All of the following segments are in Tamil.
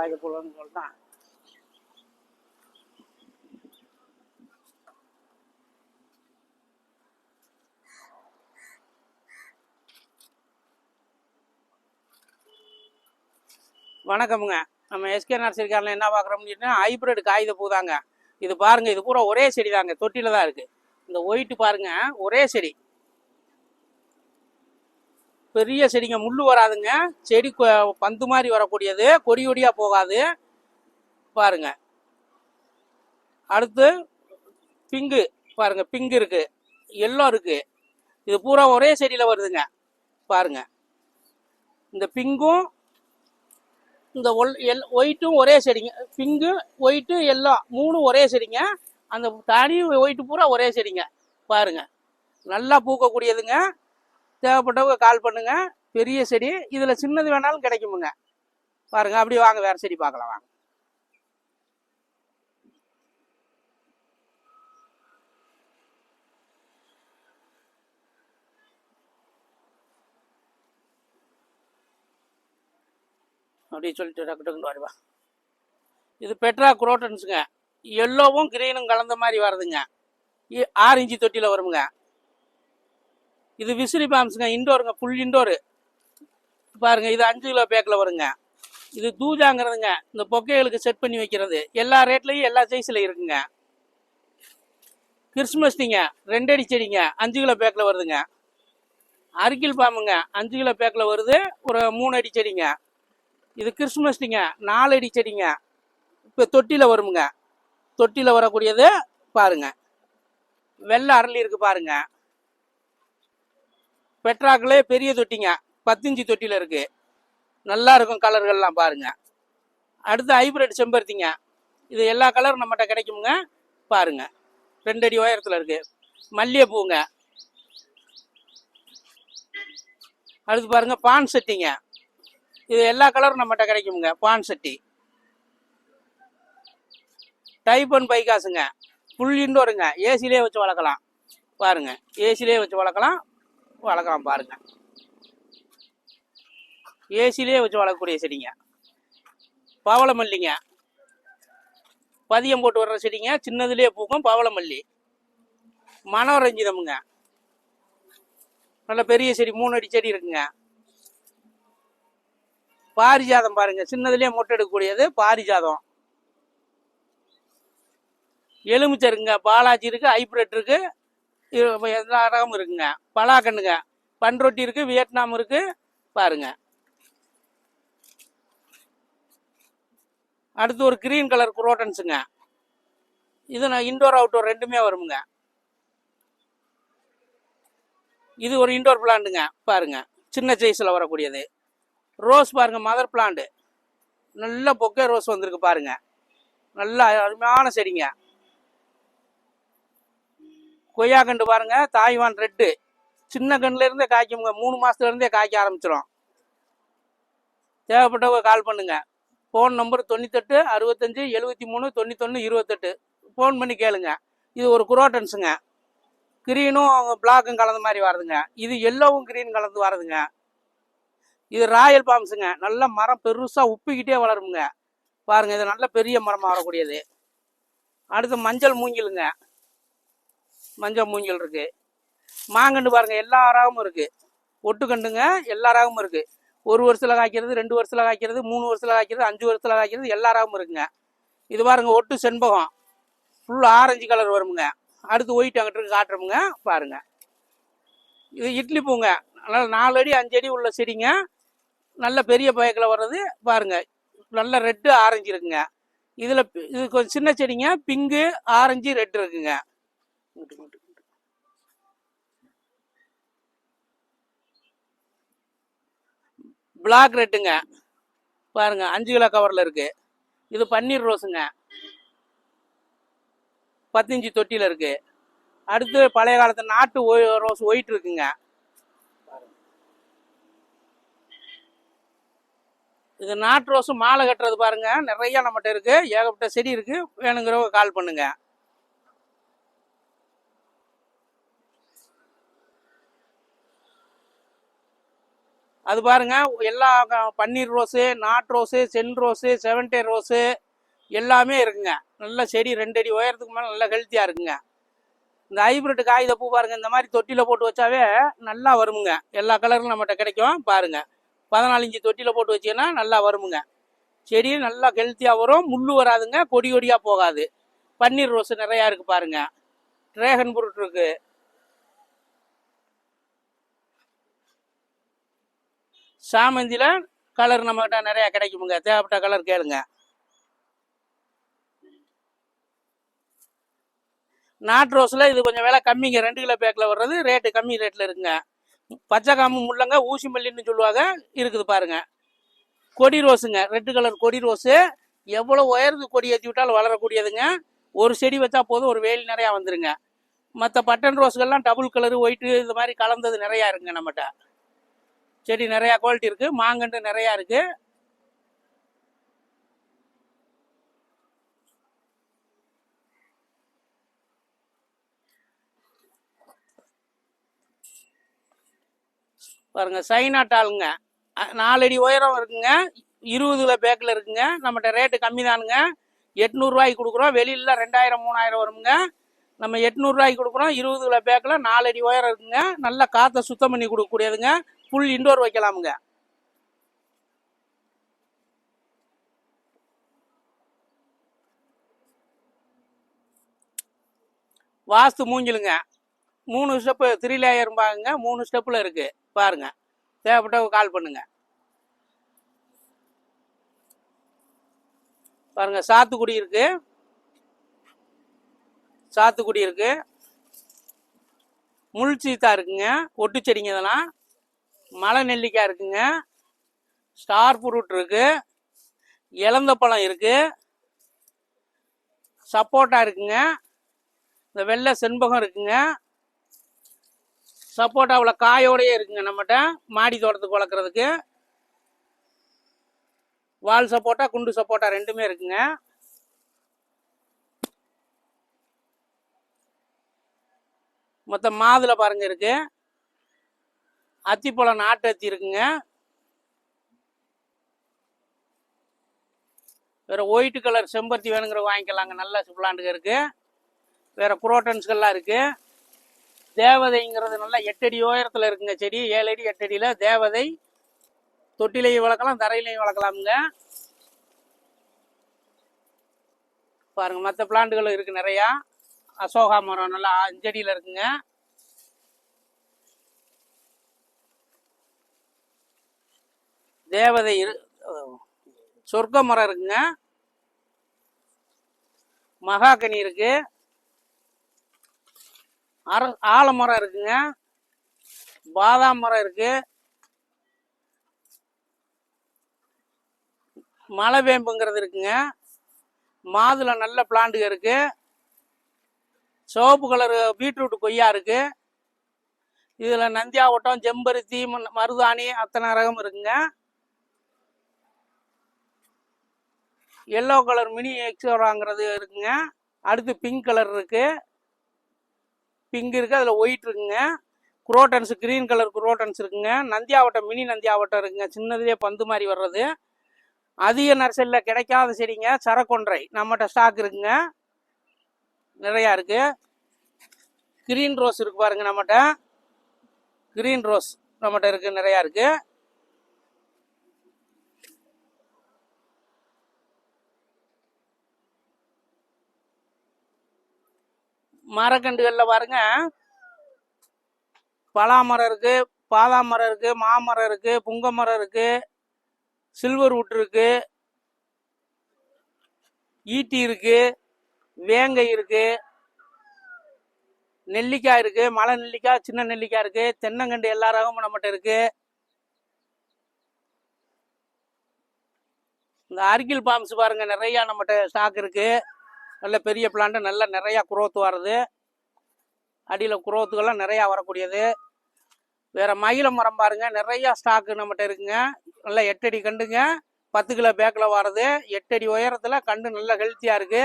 காகித பூலன்னு சொல்லிட்டான் வணக்கமுங்க. நம்ம எஸ்கே நர்சரிக்காரில் என்ன பார்க்குறோம்னு சொன்னா ஹைப்ரிட் காகித பூ தாங்க இது பாருங்க இது பூரா ஒரே செடி தாங்க தொட்டியில் தான் இருக்கு. இந்த ஒயிட்டு பாருங்க ஒரே செடி. பெரிய செடிங்க. முள்ளு வராதுங்க. செடி கொ- பந்து மாதிரி வரக்கூடியது. கொடி கொடியாக போகாது. பாருங்க. அடுத்து பிங்கு. பாருங்க பிங்கு இருக்கு. எல்லோ இருக்கு. இது பூரா ஒரே செடியில் வருதுங்க. பாருங்க. இந்த பிங்கும் இந்த ஒல் எல் ஒயிட்டும் ஒரே செடிங்க. பிங்கு ஒயிட்டு எல்லாம் மூணும் ஒரே செடிங்க. அந்த தனி ஒயிட்டு பூரா ஒரே செடிங்க. பாருங்க. நல்லா பூக்கக்கூடியதுங்க. தேவைப்பட்டவங்க கால் பண்ணுங்க. பெரிய செடி இதில் சின்னது வேணாலும் கிடைக்குமுங்க. பாருங்க அப்படி வாங்க வேற செடி பார்க்கலாம் வாங்க. அப்படி சொல்லிட்டு டக்கு டக்குன்னு வருவா இது பெட்ரா குரோட்டன்ஸுங்க எல்லோவும் கிரீனும் கலந்த மாதிரி வருதுங்க. ஆறு இஞ்சி தொட்டியில் வருமுங்க. இது விசிறி பாம்ஸுங்க இண்டோருங்க ஃபுல் இண்டோரு. பாருங்க இது அஞ்சு கிலோ பேக்கில் வருங்க. இது தூஜாங்கிறதுங்க இந்த பொக்கைகளுக்கு செட் பண்ணி வைக்கிறது. எல்லா ரேட்லையும் எல்லா சைஸில் இருக்குங்க. கிறிஸ்மஸ் டீங்க ரெண்டு அடி செடிங்க அஞ்சு கிலோ பேக்கில் வருதுங்க. அரிக்கில் பாம்புங்க அஞ்சு கிலோ பேக்கில் வருது ஒரு மூணு அடி செடிங்க. இது கிறிஸ்மஸ் டீங்க நாலு அடி செடிங்க. இப்போ தொட்டியில் வருமுங்க. தொட்டியில் வரக்கூடியது பாருங்க. வெள்ளை அரளி இருக்கு பாருங்க. பெட்ராக்களே பெரிய தொட்டிங்க. பத்தஞ்சு தொட்டியில் இருக்குது நல்லா இருக்கும் கலர்கள்லாம் பாருங்க. அடுத்து ஹைபிரிட் செம்பருத்திங்க. இது எல்லா கலரும் நம்மகிட்ட கிடைக்குமுங்க. பாருங்க. ரெண்டு அடி உயரத்தில் இருக்குது மல்லிகைப்பூங்க. அடுத்து பாருங்க பான் செட்டிங்க. இது எல்லா கலரும் நம்மகிட்ட கிடைக்குமுங்க. பான் சட்டி. டைப் அண்ட் பைக்காசுங்க ஃபுல் இண்டோருங்க ஏசிலே வச்சு வளர்க்கலாம். பாருங்க. ஏசிலே வச்சு வளர்க்கலாம். வளர்க்கலாம் பாருங்க. ஏசிலே வச்சு வளர்க்கக்கூடிய செடிங்க. பவளமல்லிங்க. பதியம் போட்டு வர்ற செடிங்க சின்னதுலேயே பூக்கும் பவளமல்லி. மனோரஞ்சிதமுங்க நல்ல பெரிய செடி மூணு அடி செடி இருக்குங்க. பாரிஜாதம் பாருங்க சின்னதுலேயே மொட்டை எடுக்கக்கூடியது பாரிஜாதம். எலுமிச்சை இருக்குங்க பாலாஜி இருக்கு ஹைப்ரிட் இருக்கு. எல்லா ரகமும் இருக்குங்க. பலாக்கண்ணுங்க பன்ரொட்டி இருக்குது வியட்நாம் இருக்கு. பாருங்க. அடுத்து ஒரு க்ரீன் கலர் குரோட்டன்ஸுங்க. இது நான் இன்டோர் அவுட்டோர் ரெண்டுமே வருமுங்க. இது ஒரு இன்டோர் பிளான்ட்டுங்க பாருங்க. சின்ன சைஸில் வரக்கூடியது. ரோஸ் பாருங்க மதர் பிளான்ட்டு நல்ல பொக்கே ரோஸ் வந்திருக்கு பாருங்க. நல்ல அருமையான செடிங்க. கொய்யா கண்டு பாருங்க தாய்வான் ரெட்டு. சின்ன கண்ணுல இருந்தே காய்க்குங்க மூணு மாசத்துல இருந்தே காய்க்க ஆரம்பிச்சிடும் தேவைப்பட்டவங்க கால் பண்ணுங்க. ஃபோன் நம்பர் தொண்ணூத்தெட்டு அறுபத்தஞ்சு எழுபத்தி மூணு தொண்ணூத்தொன்று இருபத்தெட்டு. ஃபோன் பண்ணி கேளுங்க. இது ஒரு குரோட்டன்ஸுங்க. கிரீனும் பிளாக்கும் கலந்த மாதிரி வருதுங்க. இது எல்லோவும் கிரீன் கலந்து வருதுங்க. இது ராயல் பாம்ஸுங்க. நல்ல மரம் பெருசாக உப்பிக்கிட்டே வளருங்க பாருங்க இது நல்ல பெரிய மரமாக வரக்கூடியது. அடுத்து மஞ்சள் மூங்கிலுங்க. மஞ்சள் மூங்கில் இருக்கு. மாங்கன்று பாருங்க எல்லா ராகமும் இருக்கு. ஒட்டுக்கண்டுங்க எல்லா ராகமும் இருக்கு. ஒரு வருஷத்துல காய்க்கிறது ரெண்டு வருஷத்துல காய்க்கிறது மூணு வருஷத்துல காய்க்கிறது அஞ்சு வருஷத்துல காய்க்கிறது எல்லா ராகமும் இருக்குங்க. இது பாருங்க ஒட்டு செண்பகம். ஃபுல் ஆரஞ்சு கலர் வருமுங்க. அடுத்து ஒயிட் அங்கிட்டு காட்டுறோமுங்க. பாருங்க. இது இட்லி பூங்க. நல்ல நாலு அடி அஞ்சு அடி உள்ள செடிங்க. நல்ல பெரிய பயக்கில் வர்றது பாருங்க. நல்ல ரெட்டு ஆரஞ்சு இருக்குங்க. இதில் இது கொஞ்சம் சின்ன செடிங்க. பிங்கு ஆரஞ்சு ரெட் இருக்குங்க. பிளாக் ரெட்டுங்க பாருங்க அஞ்சு கிலோ கவரில் இருக்கு. இது பன்னீர் ரோஸுங்க பத்திஞ்சு தொட்டியில் இருக்கு. அடுத்து பழைய காலத்து நாட்டு ஒய்- ரோஸ் ஒயிட் இருக்குங்க. இது நாட்டு ரோஸும் மாலை கட்டுறது பாருங்க. நிறைய நம்மகிட்ட இருக்கு. ஏகப்பட்ட செடி இருக்கு. வேணுங்கிறவங்க கால் பண்ணுங்க. அது பாருங்க எல்லா பன்னீர் ரோஸு நாட் ரோஸு சென் ரோஸு செவன்டே ரோஸு எல்லாமே இருக்குங்க. நல்ல செடி ரெண்டு அடி உயரத்துக்கு மேலே நல்லா ஹெல்த்தியாக இருக்குங்க. இந்த ஹைப்ரிட் காகித பூ பாருங்க இந்த மாதிரி தொட்டியில் போட்டு வச்சாவே நல்லா வருமுங்க. எல்லா கலரும் நம்மகிட்ட கிடைக்கும் பாருங்க. பதினாலஞ்சு தொட்டியில் போட்டு வச்சிங்கன்னா நல்லா வருமுங்க. செடி நல்லா ஹெல்த்தியாக வரும் முள்ளு வராதுங்க கொடி கொடியாக போகாது. பன்னீர் ரோஸ் நிறையா இருக்குது பாருங்க. ட்ரேகன் புருட் இருக்குது சாமந்தியில் கலர் நம்மகிட்ட நிறையா கிடைக்குமுங்க. தேவைப்பட்ட கலர் கேளுங்க. நாட் ரோஸில் இது கொஞ்சம் விலை கம்மிங்க. ரெண்டு கிலோ பேக்கில் வர்றது ரேட்டு கம்மி ரேட்டில் இருக்குங்க. பச்சை காம்பு முள்ளங்க ஊசி மல்லின்னு சொல்லுவாங்க. இருக்குது பாருங்க. கொடி ரோஸுங்க. ரெட்டு கலர் கொடி ரோஸு. எவ்வளோ உயர்ந்து கொடி ஏற்றி விட்டாலும் வளரக்கூடியதுங்க. ஒரு செடி வச்சா போதும் ஒரு வேலி நிறையா வந்துருங்க. மற்ற பட்டன் ரோஸ்கள்லாம் டபுள் கலரு ஒயிட்டு இந்த மாதிரி கலந்தது நிறையா இருக்குங்க நம்மகிட்ட. செடி நிறையா குவாலிட்டி இருக்குது மாங்கன்று நிறையா இருக்குது பாருங்க சைனாட்டாளுங்க அஹ் நாலடி உயரம் இருக்குங்க. இருபதுல பேக்கில் இருக்குங்க. நம்மகிட்ட ரேட்டு கம்மி தானுங்க எட்நூறுரூவாய்க்கு கொடுக்குறோம். வெளியில ரெண்டாயிரம் மூணாயிரம் வருங்க நம்ம எட்நூறுரூவாய்க்கு கொடுக்குறோம் இருபது கிலோ பேக்கில் நாலடி உயரம் இருக்குங்க. நல்லா காற்றை சுத்தம் பண்ணி கொடுக்கக்கூடியதுங்க. புல் இண்டோர் வைக்கலாமுங்க. வாஸ்து மூங்கிலுங்க மூணு ஸ்டெப்பு த்ரீ லேயர்பாங்க மூணு ஸ்டெப்பில் இருக்கு. பாருங்க. தேவைப்பட்டவங்க கால் பண்ணுங்க. பாருங்க சாத்துக்குடி இருக்குது சாத்துக்குடி இருக்கு. முள் சீத்தா இருக்குங்க. ஒட்டு செடிங்க இதெல்லாம். மலை நெல்லிக்காய் இருக்குங்க. ஸ்டார் ஃப்ரூட் இருக்கு. இலந்த பழம் இருக்கு. சப்போட்டா இருக்குங்க. இந்த வெள்ளை செண்பகம் இருக்குங்க. சப்போட்டாவில் காயோடையே இருக்குங்க நம்மகிட்ட. மாடி தோட்டத்துக்கு வளர்க்குறதுக்கு. வால் சப்போட்டா குண்டு சப்போட்டா ரெண்டுமே இருக்குங்க. மொத்தம் மாதுளை பாருங்க இருக்கு. அத்திப்பழம் நாட்டு அத்தி இருக்குங்க. வேற ஒயிட் கலர் செம்பருத்தி வேணுங்கிற வாங்கிக்கலாங்க. நல்ல பிளான்ட்டுங்க இருக்கு. வேற குரோட்டன்ஸ்கள்லாம் இருக்கு. தேவதைங்கிறது நல்லா எட்டடி உயரத்தில் இருக்குங்க செடி. ஏழு அடி எட்டு அடியில் தேவதை. தொட்டிலையும் வளர்க்கலாம் தரையிலையும் வளர்க்கலாமுங்க. பாருங்க மற்ற பிளான்ட்டுகளும் இருக்கு நிறையா. அசோகா மரம் நல்லா அஞ்சடியில் இருக்குங்க. தேவதை இரு சொர்க்க மரம் இருக்குங்க. மகாகனி இருக்கு. அர ஆலமரம் இருக்குங்க. பாதாம் மரம் இருக்கு. மலைவேம்புங்கிறது இருக்குங்க. மாதுளை நல்ல பிளான்ட்டுங்க இருக்குது சிவப்பு கலரு பீட்ரூட் கொய்யா இருக்கு. இதில் நந்தியாவட்டம் செம்பருத்தி மருதாணி அத்தனை ரகம் இருக்குங்க. எல்லோ கலர் மினி எக்ஸோராங்கிறது இருக்குங்க. அடுத்து பிங்க் கலர் இருக்கு. பிங்க் இருக்கு அதில் ஒயிட் இருக்குங்க. குரோட்டன்ஸ் க்ரீன் கலர் குரோட்டன்ஸ் இருக்குங்க. நந்தியாவட்டம் மினி நந்தியாவட்டம் இருக்குங்க. சின்னதுலேயே பந்து மாதிரி வர்றது. அதிக நர்சரியில் கிடைக்காத செடிங்க சரக்கொன்றை. நம்மகிட்ட ஸ்டாக் இருக்குங்க. நிறையா இருக்கு. கிரீன் ரோஸ் இருக்கு பாருங்க நம்மகிட்ட. கிரீன் ரோஸ் நம்மகிட்ட இருக்கு நிறையா இருக்கு. மரக்கன்றுகளில் பாருங்க. பலாமரம் இருக்கு பாதா மரம் இருக்கு மாமரம் இருக்கு புங்க மரம் இருக்கு சில்வர் வுட் இருக்கு ஈட்டி இருக்கு. வேங்கை இருக்கு நெல்லிக்காய் இருக்கு மலை நெல்லிக்காய் சின்ன நெல்லிக்காய் இருக்கு தென்னங்கண்டு எல்லா ரகமும் நம்மகிட்ட இருக்கு. இந்த அர்கில் பாம்ஸ் பாருங்க நிறைய நம்மகிட்ட ஸ்டாக் இருக்கு. நல்ல பெரிய பிளான்ட் நல்ல நிறைய குரோத் வருது அடியில் குரோத்துக்கெல்லாம் நிறையா வரக்கூடியது. வேற மயில மரம் பாருங்க நிறைய ஸ்டாக் நம்மகிட்ட இருக்குங்க. நல்லா எட்டடி கண்டுங்க பத்து கிலோ பேக்கில் வர்றது. எட்டடி உயரத்தில் கண்டு நல்ல ஹெல்த்தியாக இருக்குது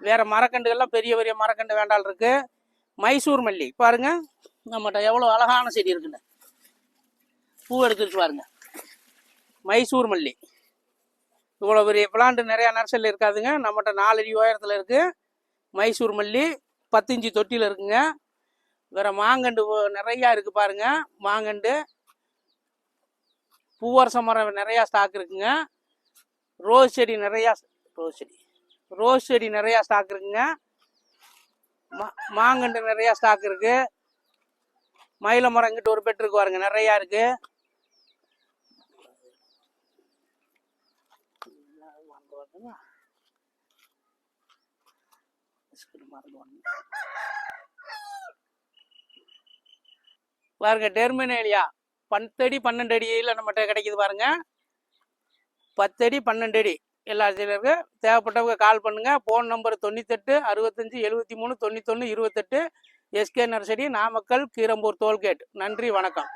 வேறு மரக்கண்டுகள்லாம் பெரிய பெரிய மரக்கண்டு வேண்டால் இருக்கு. மைசூர் மல்லி பாருங்க. நம்மகிட்ட எவ்வளோ அழகான செடி இருக்குன்னு. பூ எடுத்துட்டு பாருங்க. மைசூர் மல்லி. இவ்வளோ பெரிய பிளான்ட் நிறையா நர்சரியில் இருக்காதுங்க. நம்மகிட்ட நாலடி உயரத்தில் இருக்குது மைசூர் மல்லி பத்து தொட்டியில் இருக்குங்க. வேற மாங்கண்டு நிறையா இருக்குது பாருங்க. மாங்கண்டு பூவரச மரம் நிறையா ஸ்டாக் இருக்குங்க. ரோஸ் செடி நிறையா ரோஸ் செடி. ரோஸ் செடி நிறையா ஸ்டாக் இருக்குங்க. மா மாங்கண்டு நிறையா ஸ்டாக் இருக்கு. மயில மரம் இங்கிட்ட ஒரு பெட் இருக்கு பாருங்க நிறையா இருக்கு. பாருங்க டெர்மினேலியா பத்தடி பன்னெண்டு அடியில் நம்மகிட்ட கிடைக்குது பாருங்க. பத்தடி பன்னெண்டு அடி. எல்லா இடத்துலையும் தேவைப்பட்டவங்க கால் பண்ணுங்க. ஃபோன் நம்பர் தொண்ணூத்தெட்டு அறுபத்தஞ்சு எழுபத்தி மூணு தொண்ணூத்தொன்று இருபத்தெட்டு S K nursery Namakkal Keerambur toll gate நன்றி வணக்கம்.